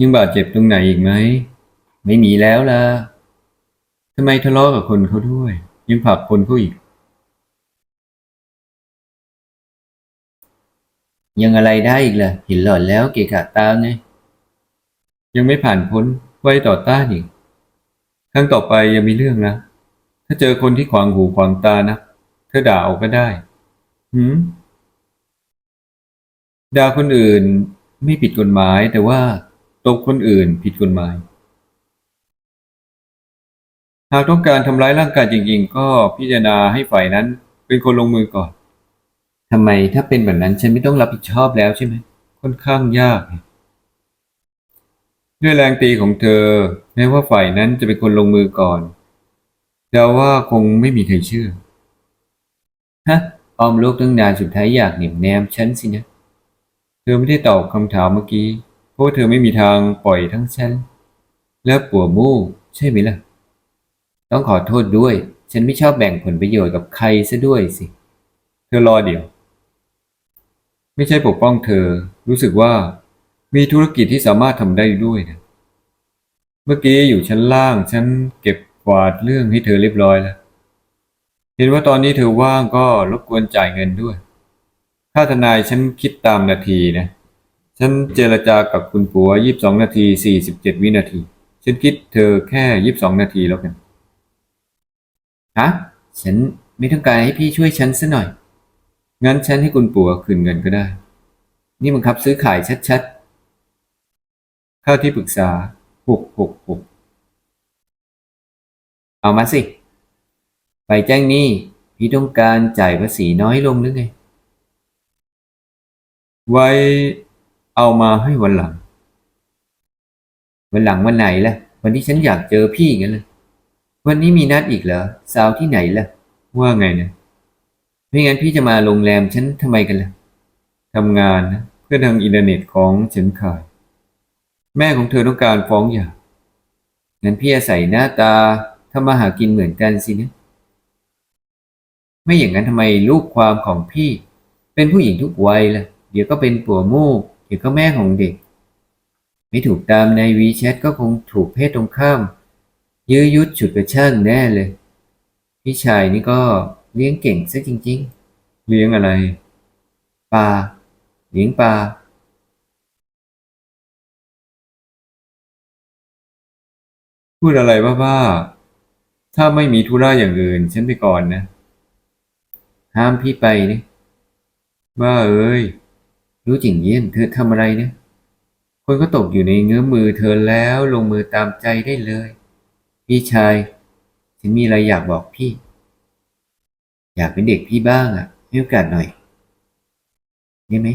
ยังบาดเจ็บตรงไหนอีกไหม ไม่มีแล้วล่ะทำไมทะเลาะกับคนเขาด้วย ยังผลักคนเขาอีก ยังอะไรได้อีกล่ะห็นหลอดแล้วเกะกะตาไง ยังไม่ผ่านพ้นไว้ต่อต้านอีก ครั้งต่อไปยังมีเรื่องนะ ถ้าเจอคนที่ขวางหูขวางตานะเธอด่าเอาก็ได้หืมด่าคนอื่นไม่ผิดกฎหมายแต่ว่า ตบคนอื่นผิดกฎหมาย หากต้องการทำร้ายร่างกายจริง ๆ ก็พิจารณาให้ฝ่ายนั้น เป็นคนลงมือก่อนทำไมถ้าเป็นแบบนั้นฉันไม่ต้องรับผิดชอบแล้วใช่ไหมค่อนข้างยาก ด้วยแรงตีของเธอ แม้ว่าฝ่ายนั้นจะเป็นคนลงมือก่อนแต่ว่าคงไม่มีใครเชื่อฮะออมโลกตั้งนานสุดท้ายอยากเหน็บแนมฉันสินะ เธอไม่ได้ตอบคำถามเมื่อกี้ ราะว่าเธอไม่มีทางปล่อยทั้งฉัน และปัวมู่ใช่ไหมล่ะ ต้องขอโทษด้วย ฉันไม่ชอบแบ่งผลประโยชน์กับใครซะด้วยสิ เธอรอเดี๋ยว ไม่ใช่ปกป้องเธอ รู้สึกว่ามีธุรกิจที่สามารถทำได้ด้วยนะ เมื่อกี้อยู่ชั้นล่าง ฉันเก็บกวาดเรื่องให้เธอเรียบร้อยแล้ว เห็นว่าตอนนี้เธอว่างก็รบกวนจ่ายเงินด้วย ค่าทนายฉันคิดตามนาทีนะ ฉันเจรจากับคุณปัวยี่สิบสองนาทีสี่สิบเจ็ดวินาที ฉันคิดเธอแค่ยี่สิบสองนาทีแล้วกัน ฮะ ฉันไม่ต้องการให้พี่ช่วยฉันซะหน่อย งั้นฉันให้คุณปัวคืนเงินก็ได้ นี่มันครับซื้อขายชัดๆค่าที่ปรึกษาหกหกหกเอามาสิ ไปแจ้งหนี้พี่ต้องการจ่ายภาษีน้อยลงหรือไง ไว้ เอามาให้วันหลัง วันหลังวันไหนล่ะ วันที่ฉันอยากเจอพี่งั้นเลยวันนี้มีนัดอีกเหรอสาวที่ไหนล่ะ ว่าไงนะไม่งั้นพี่จะมาโรงแรมฉันทำไมกันล่ะทำงานนะเพื่อทางอินเทอร์เน็ตของฉันขาย แม่ของเธอต้องการฟ้องหย่างั้นพี่อาศัยหน้าตาทำมาหากินเหมือนกันสินะ ไม่อย่างนั้นทำไมลูกความของพี่ เป็นผู้หญิงทุกวัยล่ะ เดี๋ยวก็เป็นปัวมู่เดี๋ยวก็แม่ของเด็ก ไม่ถูกตามในวีแชทก็คงถูกเพศตรงข้าม ยื้อยุดฉุดกระชากแน่เลย พี่ชายนี่ก็เลี้ยงเก่งซะจริง ๆ เลี้ยงอะไรปลาเลี้ยงปลาพูดอะไรบ้าๆถ้าไม่มีธุระอย่างอื่น ฉันไปก่อนนะ ห้ามพี่ไปนี่ว่าเอ้ย รู้จริงเยี่ยนเธอทำอะไรเนี่ย คนก็ตกอยู่ในเงื้อมือเธอแล้วลงมือตามใจได้เลย พี่ชายฉันมีอะไรอยากบอกพี่ อยากเป็นเด็กพี่บ้างอะให้โอกาสหน่อย ได้ไหม